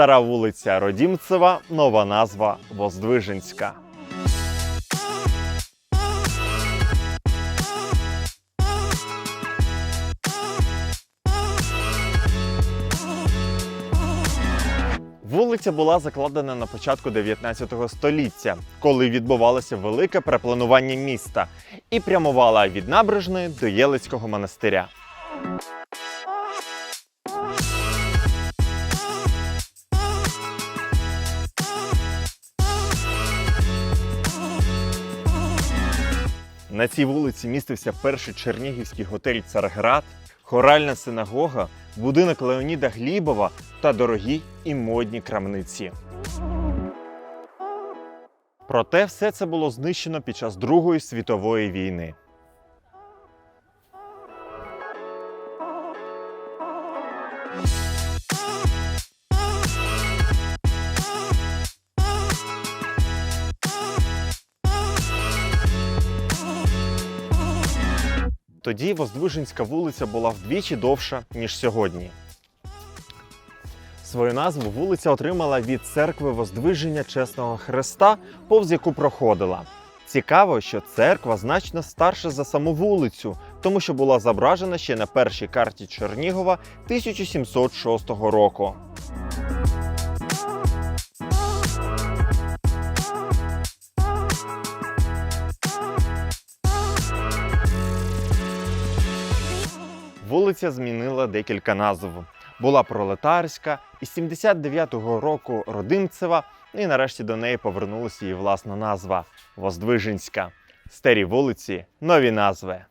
Стара вулиця Родімцева, нова назва Воздвиженська. Вулиця була закладена на початку 19 століття, коли відбувалося велике перепланування міста і прямувала від набережної до Єлицького монастиря. На цій вулиці містився перший чернігівський готель Царград, хоральна синагога, будинок Леоніда Глібова та дорогі і модні крамниці. Проте все це було знищено під час Другої світової війни. Тоді Воздвиженська вулиця була вдвічі довша, ніж сьогодні. Свою назву вулиця отримала від церкви Воздвиження Чесного Христа, повз яку проходила. Цікаво, що церква значно старша за саму вулицю, тому що була зображена ще на першій карті Чернігова 1706 року. Вулиця змінила декілька назв. Була пролетарська, і 79-го року Родимцева, і нарешті до неї повернулася її власна назва Воздвиженська. Старі вулиці, нові назви.